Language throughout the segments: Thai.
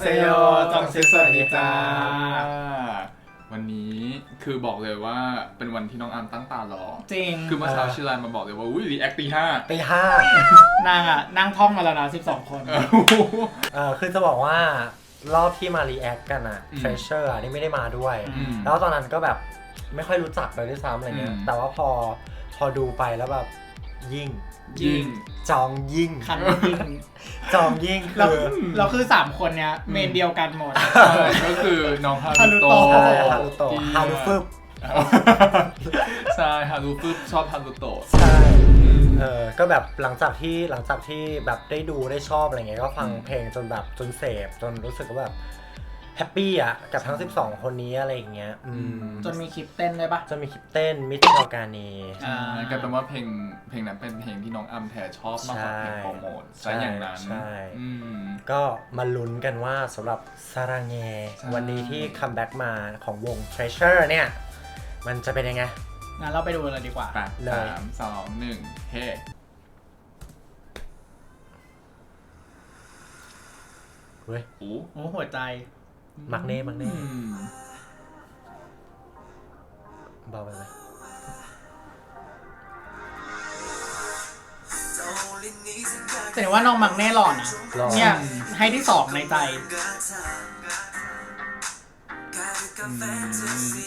เซโยต้องเซสวัสดีจ้า วันนี้คือบอกเลยว่าเป็นวันที่น้องอาร์มตั้งตารอ จริง คือเมื่อเช้าชื่อไลน์มาบอกเลยว่า อุ้ยรีแอคตีห้า ตีห้านางอะนั่งท่องมาแล้วนะ12 คนเออเออคือจะบอกว่ารอบที่มารีแอคกันอะอืมเทรเชอร์อะนี่ไม่ได้มาด้วย อืมแล้วตอนนั้นก็แบบไม่ค่อยรู้จักเลยด้วยซ้ำอะไรเงี้ยอืมแต่ว่าพอพอดูไปแล้วแบบยิ่งยิ่ง จองยิ่ง คันยิงจองยิ่งเราคือเราคือ3คนเนี้ยเมนเดียวกันหมดใช่ก็คือน้องฮาฮารุรุโตโตะใช่ฮารุโตะที่ฮารุฟึบใช่ฮารุฟึบชอบฮารุโตะใช่อืมเออก็แบบหลังจากที่หลังจากที่แบบได้ดูได้ชอบอะไรเงี้ยก็ฟังอืมเพลงจนแบบจนเสพจนรู้สึกว่าแบบแฮปปี้อะ กับทั้ง 12 คนนี้อะไรอย่างเงี้ยอืมจนมีคลิปเต้นได้ปะ จะมีคลิปเต้นมิสชอกานี อ่ากลายเป็นว่าเพลงเพลงนั้นเป็นเพลงที่น้องอัมแทชอบมากกว่าเพลงโปรโมทใช่ซะอย่างนั้นใช่ อืม ก็มาลุ้นกันว่าสำหรับซารังเงใช่ วันนี้ที่คัมแบ็กมาของวง Treasure เนี่ย มันจะเป็นยังไง งั้นเราไปดูเลยดีกว่า แปดเลย สามสองหนึ่งเฮ้เว้ย โอ้โอ้หัวใจ มักเน่มักเน่อืมเบาไปไหมแต่ว่าน้องมักแน่หล่อนะรอเนี่ย ให้ที่สองในใจอืม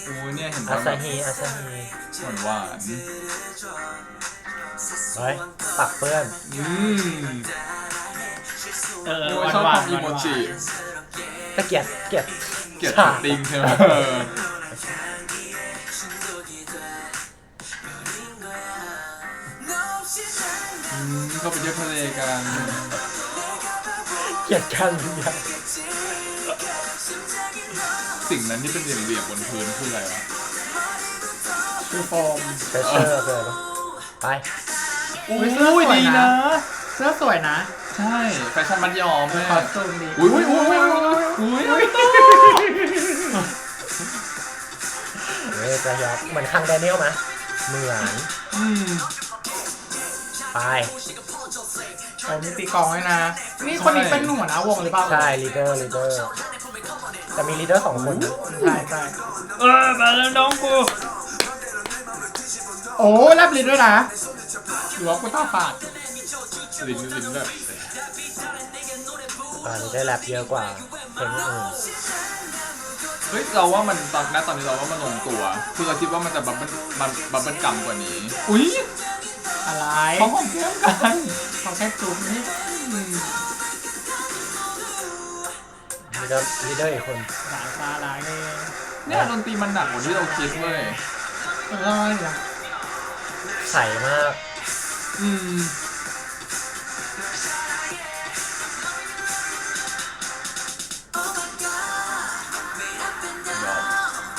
โอ้เนี่ยเห็นอาว่าซาฮีอาซาฮีหวานหวานเฮ้ยปักเปื้อนๆอืม เออโอ้หยวานชอบหวานทำอีโมจิ ตะเกียบเกียบเกลียดฉาสติงใช่ไหมเอออืมเขาไปเที่ยวทะเลกันเกียบกันทุกอย่าง สิ่งนั้นที่เป็นเหลี่ยมๆบนพื้นคืออะไรวะคือโฟมเทรเชอร์เลยปะไป อุ้ยเสื้อสวยนะ เสื้อสวยนะ ใช่แฟชั่นมัดยอมแม่คอสตูมดีอุ้ยอุ้ยอุ้ยอุ้ยอุ้ยอุ้ยเฮ้ยจะยับเหมือนคังแดเนียลไหมเหมือนอืมไปโอ้มีตีกลองด้วยนะ นี่คนนี้เป็นหัวหน้าวงหรือเปล่าใช่ลีดเดอร์ลีดเดอร์แต่มีลีดเดอร์สองคนนะใช่ใช่เออมาแล้วน้องกูโอ้แลบลิ้นด้วยนะหรือว่ากูตาฝาดลิ้นลิ้นแบบ อ่าลีดเดอร์แรปเยอะกว่าเพลงอื่นเฮ้ยเราว่ามันตอนณตอนนี้เราว่ามันลงตัว คือเราคิดว่ามันจะบับเบิ้ลบับบับเบิ้ลกัมกว่านี้ อุ้ยอะไรเขาหอมแก้มกันเขาแค่จุ๊บนี่ลีดเดอร์ลีดเดอร์อีกคนสายตาลายเลยเนี่ยดนตรีมันหนักกว่าที่เราคิดเว้ยเอออะไรเนี่ยใสมาก อืม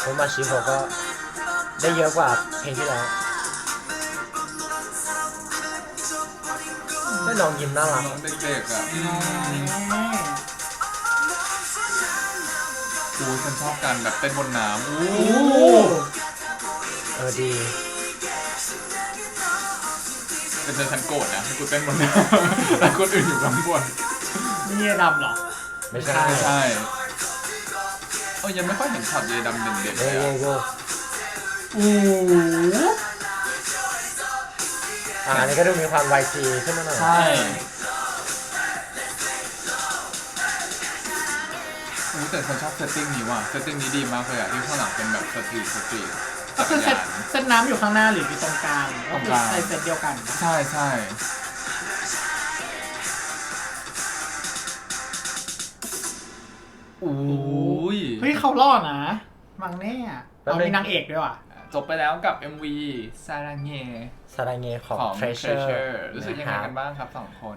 โคมาชิโฮก็ได้เยอะกว่าเพลงที่แล้วได้น้องยิ้มน่ารักน้องเด็กๆอะอืมโอ้ยฉันชอบการแบบเต้นบนน้ำอู้โอ้เออดีเป็นเธอฉันโกรธนะให้กูเต้นบนน้ำแต่คนอื่นอยู่ข้างบนนี่ดำเหรอ ไม่ใช่ไม่ใช่เออยังไม่ค่อยเห็นช็อตเยดำเด่นๆโยเลยโยอะโยโอ้โหอ่าอันนี้ก็ดูมีความ YG ขึ้นมาหน่อยใช่โอ้แต่ฉันชอบเซตติ้งนี้ว่ะเซตติ้งนี้ดีมากเลยอะที่ข้างหลังเป็นแบบสตรีทสตรีทก็คือเซตเซตน้ำอยู่ข้างหน้าหรืออยู่ตรงกลางตรงก็คืกอลางใส่เซตเดียวกัน ใช่ใช่ อุ้ย เฮ้ยเขาล่อนะมังแน่อะเอามีนางเอกด้วยว่ะ จบไปแล้วกับ MV ซารังเงสารางเงของของ Treasure Treasure รู้สึกยังไงะคกันบบ้างครับสองคน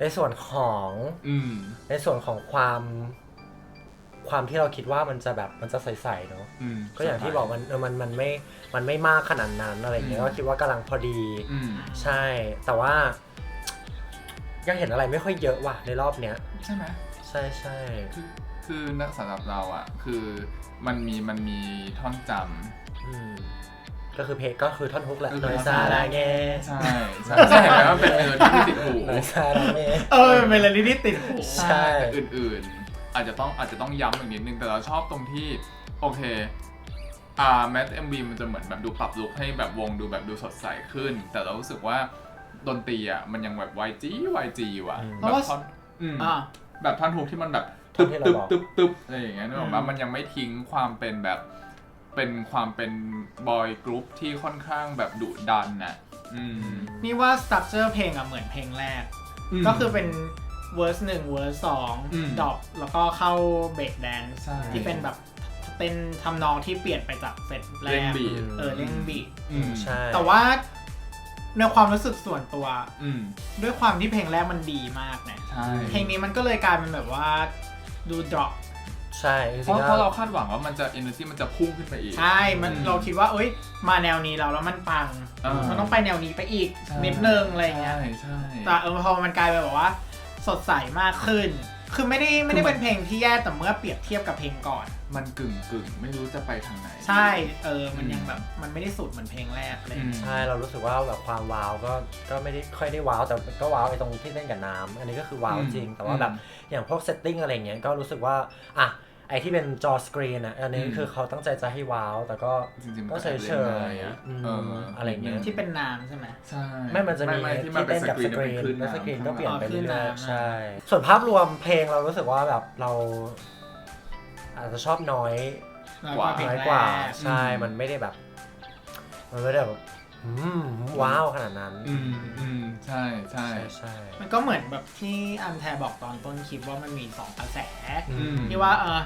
ในส่วนของอืม ในส่วนของความ ความที่เราคิดว่ามันจะแบบมันจะใสๆเนาะอืม ก็อย่างที่บอกมันเออมันมันไม่มันไม่มากขนาดนั้นอะไรอย่างเงี้ยอืม ก็คิดว่ากำลังพอดี อืม ใช่ แต่ว่า ยังเห็นอะไรไม่ค่อยเยอะว่ะในรอบเนี้ย ใช่ไหมใช่ใช่คือ คือนักสำหรับเราอะ คือมันมีมันมีท่อนจอืมก็คือเพลงก็คือท่อนฮุกแหละคือหน่อยท่อนซาลาเงำใช่ใช่ใช่เห็นไหมว่าเป็นเมโลดี้ที่ติดหูหน่อยซาลาเงเออเป็นเมโลดี้ที่ติดหู ใช่ แต่อื่นอาจจะต้องอาจจะต้องย้ำอีกนิดนึงแต่เราชอบตรงที่ โอเคอ่าแมทเอ็มบีมันจะเหมือนแบบดูปรับลุคให้แบบวงดูแบบดูสดใสขึ้น แต่เรารู้สึกว่าดนตรีอะมันยังแบบ YG YG อยู่อะอืมแบบท่อนอืม อ่า แบบท่อนฮุกที่มันแบบท่ ตึอนบที่ตึเราบบอกตึบตึบอะไรอย่างเงี้ยนึกออกปะอืมมันยังไม่ทิ้งความเป็นแบบเป็นความเป็นบอยกรุ๊ปที่ค่อนข้างแบบดุดันน่ะอืมนี่ว่าสตั๊กเจอร์เพลงอะเหมือนเพลงแรก ม ก็คือเป็นเวอร์สหนึ่งเวอร์สสองอืมดรอปแล้วก็เข้าเบรกแดนซ์ใช่ ที่เป็นแบบเป็นทำนองที่เปลี่ยนไปจากเซตแรเร่งกบีทเออเร่งบีทอืมใช่แต่ว่าในความรู้สึกส่วนตัว อืมด้วยความที่เพลงแรกมันดีมากเนี่ยใช่ เพลงนี้มันก็เลยกลายเป็นแบบว่า ดูดรอปใช่จเพริงราะๆเพราะเราแล้วคาดหวังว่ามันจะ energy มันจะพุ่งขึ้นไปอีก ใช่มันอืมเราคิดว่าเอ้ย มาแนวนี้แล้วแล้วมันปังอ่ามัมันต้องไปแนวนี้ไปอีกใช่ นิดนึงอะไรอย่างเงี้ยใช่ใช่แต่เออพอมันกลายเป็นแบบว่า สดใสมากขึ้น คือไม่ได้ไม่ได้คือมันเป็นเพลงที่แย่แต่เมื่อเปรียบเทียบกับเพลงก่อน มันกึ่งกึ่งไม่รู้จะไปทางไหน ใช่ เออ มันอืมยังแบบมันไม่ได้สุดเหมือนเพลงแรกเลยอืม ใช่ เรารู้สึกว่าแบบความว้าวก็ก็ไม่ได้ค่อยได้ว้าวแต่ก็ว้าวไอ้ตรงที่เล่นกับน้ำอันนี้ก็คือว้าวอืมจริง แต่ว่าแบบอย่างพวกเซตติ้งอะไรเงี้ยก็รู้สึกว่าอะ ไอที่เป็นจอสกรีนอะ อันนี้อืมคือเขาตั้งใจจะให้ว้าว แต่ก็จริงๆมันก็ก็เฉยแอบเฉเล่นยได้อะอืมเออออะไรเงี้ย ที่เป็นน้ำใช่ไหม ใช่ไม่มันจะมีไที่มันที่เป็นเต้นสกับกรีสนกรีนเป็นคลื่นแล้วสกรีนก็เปลี่ยนอ๋อไปคลื่เรื่นอยน้ำๆใช่ ส่วนภาพรวมเพลงเรารู้สึกว่าแบบเรา อาจจะชอบน้อยกว่าเพลงน้อยแรกว่ากใช่ มันไม่ได้แบบ มันไม่ได้แบบ อืมว้าวขนาดนั้น อืมอืมใช่ใช่ ใช่ใช่ มันก็เหมือนแบบที่อันแทบอกตอนต้นคลิปว่ามันมีสองกระแส อืม ที่ว่าเออ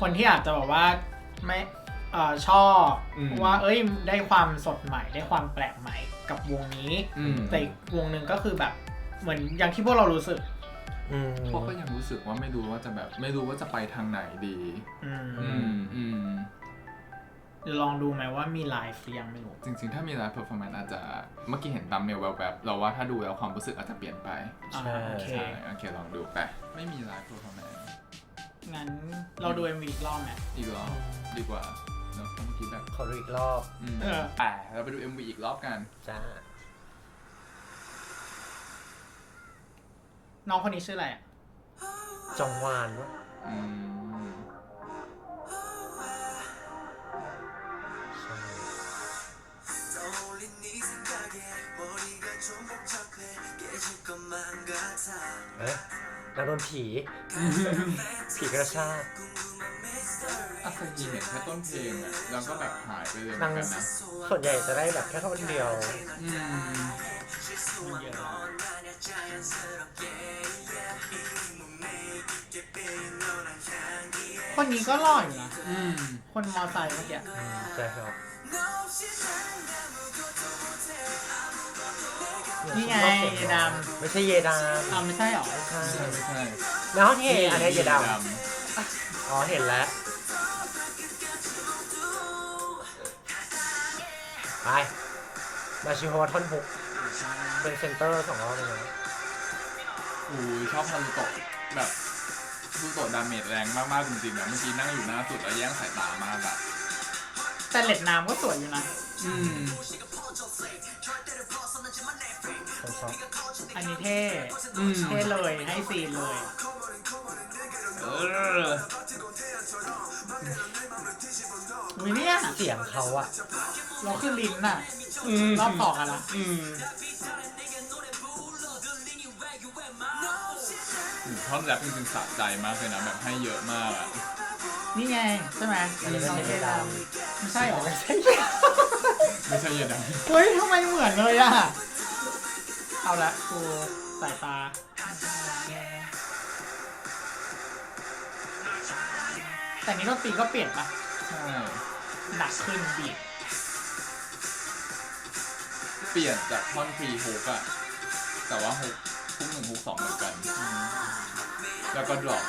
คนที่อาจจะบอกว่าไม่เออชอบอืม ว่าเอ้ยได้ความสดใหม่ได้ความแปลกใหม่กับวงนี้ อืมแต่อีกวงหนึ่งก็คือแบบเหมือนอย่างที่พวกเรารู้สึก อืมพวกก็ยังรู้สึกว่าไม่รู้ว่าจะแบบ ไม่รู้ว่าจะไปทางไหนดี อืมอืมอืม เดี๋ยวลองดูไหมว่ามีไลฟ์หรือยังไม่รู้ จริงๆ ถ้ามีไลฟ์เพอร์ฟอร์แมนซ์อาจจะเมื่อกี้เห็นตามเนวแบบๆเราว่าถ้าดูแล้วความรู้สึกอาจจะเปลี่ยนไปอ่าใช่โอเค ใช่โอเคลองดูไปไม่มีไลฟ์เพอร์ฟอร์แมนซ์งั้นเราดู MV อีกรอบไหมอีกรอบดีกว่าเนอะเพราะเมื่อกี้แบบขอดูอีกรอบอืมเออ อะเราไปดู MV อีกรอบกัน จ้าน้องคนนี้ชื่ออะไรอะจองวานวะอืม เอ๊ะแล้วโดนผี ผีกระชากอัศยินเห็นแค่ต้นเพลงอะแล้วก็แบบหายไปเลยเหมืนานากันนะส่วนใหญ่จะได้แบบแค่คนเดียว อืมคนนี้ก็หล่ออยนะคนมอไซค์เมื่อกี้ ใช่ครับ นี่ไงเยดไม่ใช่เยดามำอ่าไม่ใช่หรอใช่ไม่ใช่ไม่ใช่แล้วที่อันนี้เยดามดอ๋อเห็นแล้ว ไปมาชิโฮท่อนฮุกเป็นเซนเตอร์สองรอบเลยนะอุ้ยชอบฮารุโตะแบบฮารุโตะดาเมจแรงมากๆจริงๆอะเมื่อกี้นั่งอยู่หน้าสุดแล้วแย่งสายตามากอะแต่เล็ดน้ำก็สวยอยู่นะ อืม ผมชอบอันนี้เท่อืม เท่เลยให้ซีนเลยเอออุ้ยเนี่ยเสียงเขาอะเราขึ้นลิ้นน่ะอืมรอบสองอะนะอืมท่อนแรปจริงๆสะใจมากเลยนะแบบให้เยอะมากอะนี่ไงใช่ไหมอันนี้เป็นน้องเยเท่ดามดำไม่ใช่หรอไม่ใช่ ไม่ใช่เยดังเฮ้ยทำไมเหมือนเลยอะ เอาละกูสายตาแต่นี้ดนตรีก็เปลี่ยนปะใช่หนักขึ้นบีบเปลี่ยนจากท่อนฟรีฮุกอะแต่ว่าฮุกฮุกหนึ่งฮุกสองเหมือนกัน แล้วก็ดรอป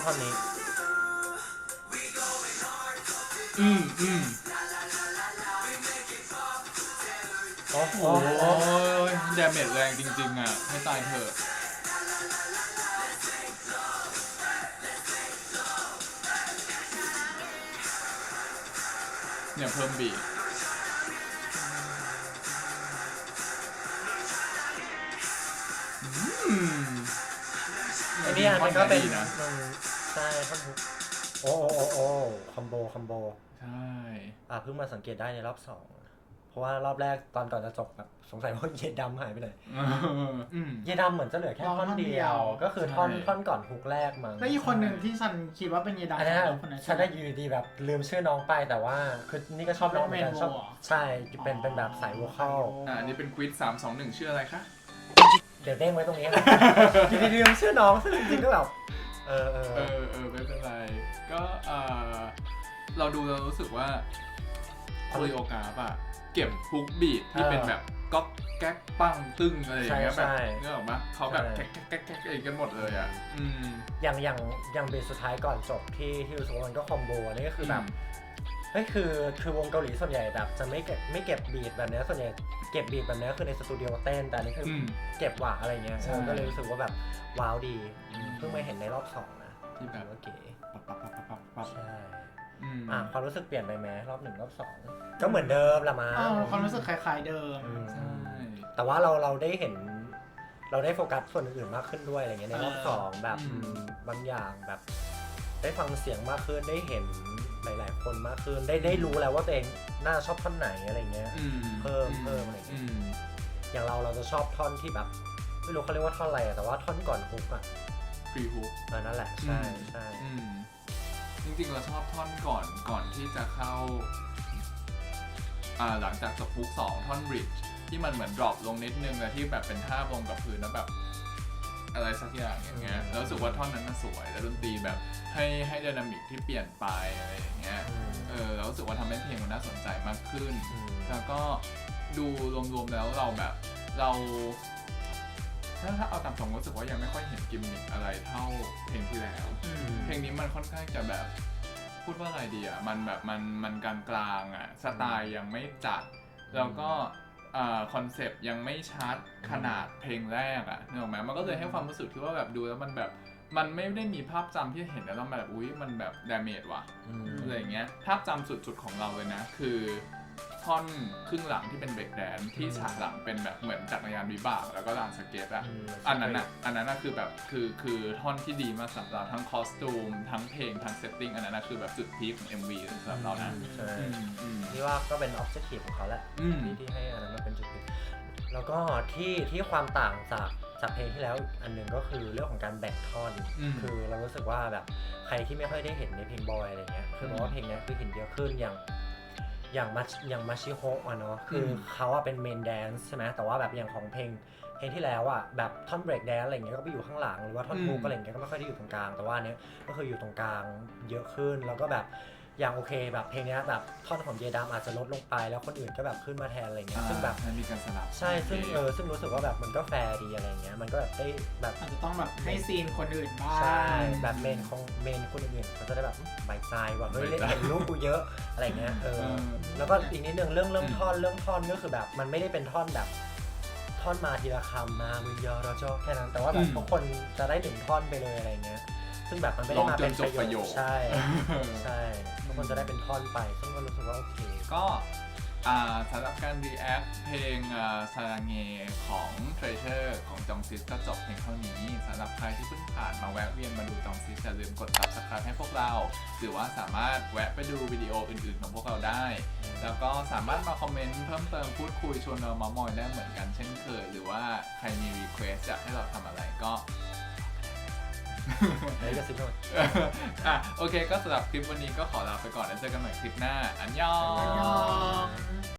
ออชอบท่อนนี้ อืมอืมโอ้โหโอ้ยแดเมจแรงจริง ๆ อะ ให้ตายเถอะ เนี่ยเพิ่มบีทอืมไอ้นี่อันนี้ก็เป็นดีนะอืม ใช่ท่อนฮุกโอ้โอ้โอ้โอ้คอมโบคอมโบใช่ อะเพิ่งมาสังเกตได้ในรอบสองเพราะว่ารอบแรกตอนก่อนจะจบแบบสงสัยว่าเยดำหายไปไหนอืม เยดำเหมือนจะเหลือแค่อ๋อท่อนท่อนเดีเดียยววก็คือท่อนใช่ ท่อนก่อนฮุกแรกมั้ง แล้วอีกคนหนึ่งที่ฉันคิดว่าเป็นเยดาอันนี้คนนั้นฉันได้อยูดีแบบลืมชื่อน้องไปแต่ว่าคือนี่ก็ชอบน้องเหมือนกันเป็นชอบเมนโวเหรอใช่เป็นเป็นแบบสายโวคอลอ่าอันนี้เป็นควิดสามสองหนึ่งชื่ออะไรคะ เดี๋ยวเด้งไว้ตรงนี้นะอยู่ดีๆลืมชื่อน้องซึ่งจริงๆก็แบบ เออเออเออเออไม่เป็นไร ก็เออเราดูเรารู้สึกว่าโคริโอกราฟอะเก็บฮุกบีทที่เป็นแบบก๊อกแก๊กปังตึ้งอะไรอย่างเงี้ยแบบเนื้อออกมาเขาแบบแก๊กแก๊กแก๊กแก๊กอะไรกันหมดเลยอะอืมอย่างอย่างอย่างเบสสุดท้ายก่อนจบที่ที่รู้สึกว่ามันก็คอมโบอันนี้ก็คือแบบเฮ้ ยคือคือวงเกาหลีส่วนใหญ่แบบจะไม่เก็บไม่เก็บบีทแบบเนี้ยส่วนใหญ่เก็บบีทแบบเนี้ยคือในสตูดิโอเต้นแต่อันนี้คืออมเก็บหวะอะไรเงี้ยใช่ เออก็เลยรู้สึกว่าแบบว้าวดีอืมเพิ่งมาเห็นในรอบสองนะที่แบบถือว่าเก๋ปั๊บปั๊บปั๊บปั๊บปั๊บใช่อืมอะความรู้สึกเปลี่ยนไปไหมรอบหนึ่งรอบสองก็เหมือนเดิมละมั้งอ้าวความรู้สึกคล้ายๆเดิม อืม ใช่ แต่ว่าเราเราได้เห็น เราได้โฟกัสส่วนอื่นๆมากขึ้นด้วยอะไรเงี้ยในรอบเออ สองแบบอืม บางอย่างแบบ ได้ฟังเสียงมากขึ้นได้เห็น หลาย ๆ คนมากขึ้นได้ได้รู้แล้วว่าตัวเองน่าชอบท่อนไหนอะไรเงี้ยอืมเพิ่มเพิ่มอะไรอย่างเงี้อืยมอย่างเราเราจะชอบท่อนที่แบบ ไม่รู้เขาเรียกว่าท่อนอะไรอะแต่ว่าท่อนก่อนฮุกอะฟรีฮุกเออนั่นแหละใช่ใช่อืมจริงๆเราชอบท่อนก่อนก่อนที่จะเข้าอ่าหลังจากจบฟุกสองท่อนบริดจ์ที่มันเหมือนดรอปลงนิดนึงแล้วที่แบบเป็นท่าลงกับพื้นแล้วแบบ อะไรสักอย่างอย่างเงี้ยแล้วรู้สึกว่าท่อนนั้นมันสวยแล้วดนตรีแบบให้ให้ไดนามิกที่เปลี่ยนไปอะไรอย่างเงี้ยอืมเออแล้วรู้สึกว่าทำให้เพลงมันน่าสนใจมากขึ้นอืมแล้วก็ดูรวมๆแล้วเราแบบเราถ้าถ้าเอาตามตรงรู้สึกว่ายังไม่ค่อยเห็นกิมมิคอะไรเท่าเพลงที่แล้วอืมเพลงนี้มันค่อนข้างจะแบบพูดว่าอะไรดีอะมันแบบมันมันกลางกลางๆอะสไตล์ยังไม่จัด แล้วก็ คอนเซปต์ยังไม่ชัดขนาดเพลงแรกอะนึกออกไหมมันก็เลยให้ความรู้สึกที่ว่าแบบดูแล้วมันแบบมันไม่ได้มีภาพจำที่เห็นแล้วต้องแบบ อุ้ยมันแบบดาเมจว่ะอืมอะไรอย่างเงี้ยภาพจำสุดๆของเราเลยนะ คือ ท่อนครึ่งหลังที่เป็นเบรกแดนซ์ที่ฉากหลังเป็นแบบเหมือนจักรยานวิบากแล้วก็ลานสเก็ตอะมอันนั้นอะอันนั้นอะคือแบบคือคือท่อนที่ดีมากสำหรับทั้งคอสตูมทั้งเพลงทั้งเซตติ้งอันนั้นอะคือแบบจุดพีคของ MV สำหรับเรานะใช่อืมอืมนี่ว่าก็เป็นออบเจกตีฟของเขาแหละอืมที่ที่ให้อันนั้นมาเป็นจุดเปลี่ยนแล้วก็ที่ที่ความต่างจากจากเพลงที่แล้วอีกอันหนึ่งก็คือเรื่องของการแบ่งท่อนอืมคือเรารู้สึกว่าแบบใครที่ไม่ค่อยได้เห็นในเพลงบอยอะไรเงี้ยคือบอกว่าเพลงเนี้ยคือเห็นเยอะขึ้นอย่าง อย่างมาอย่างมาชิโฮะอะเนาะคืออมเขาอะเป็นเมนแดนซ์ใช่ไหมแต่ว่าแบบอย่างของเพลงเพลงที่แล้วอะแบบท่อนเบรกแดนอะไรเงี้ยก็ไปอยู่ข้างหลังหรือว่าท่อนฮุกอะไรเงี้ยก็ไม่ค่อยได้อยู่ตรงกลาง แต่ว่าอันเนี้ยก็คืออยู่ตรงกลางเยอะขึ้นแล้วก็แบบ อย่างโอเคแบบเพลงเนี้ยแบบท่อนของเยดามอาจจะลดลงไป แล้วคนอื่นก็แบบขึ้นมาแทนอะไรเงี้ยซึ่งแบบมันมีการสลับใช่ซึ่งเออซึ่งรู้สึกว่าแบบมันก็แฟร์ดีอะไรเงี้ยมันก็แบบได้แบบอาจจะต้องแบบให้ซีนคนอื่นบ้างใช่แบบเมนของเมนคนอื่นๆเขาจะได้แบบใบใจว่าเฮ้ยเล่นเห็นรูปกูเยอะอะไรเงี้ยเอเอออแล้วก็อีกนิดนึงเรื่องเรื่องอืมท่อนเรื่องท่อนก็คือแบบมันไม่ได้เป็นท่อนแบบท่อนมาทีละคำมามึงยอเราชอบแค่นั้นแต่ว่าแบบทุกคนจะได้ถึงท่อนไปเลยอะไรเงี้ยซึ่งแบบมันไม่ได้มาเป็นลองจนจบประโยคใช่ใช่ ทุกคนจะได้เป็นท่อนไป ซึ่งก็รู้สึกว่าโอเค ก็อ่าสำหรับการ react เพลงซาลังเงของ Treasure ของจองซิสก็จบเพียงเท่านี้สำหรับใครที่เพิ่งผ่านมาแวะเวียนมาดูจองซิสอย่าลืมกด subscribe ให้พวกเรา หรือว่าสามารถแวะไปดูวิดีโออื่นๆของพวกเราได้ แล้วก็สามารถมาคอมเมนต์เพิ่มเติมพูดคุยชวนเรามามอยได้เหมือนกันเช่นเคย หรือว่าใครมี request อยากให้เราทำอะไรก็ ไหนจะซิปหน่อยอะโอเคก็สำหรับคลิปวันนี้ก็ขอลาไปก่อนแล้วเจอกันใหม่คลิปหน้า อันยองยอง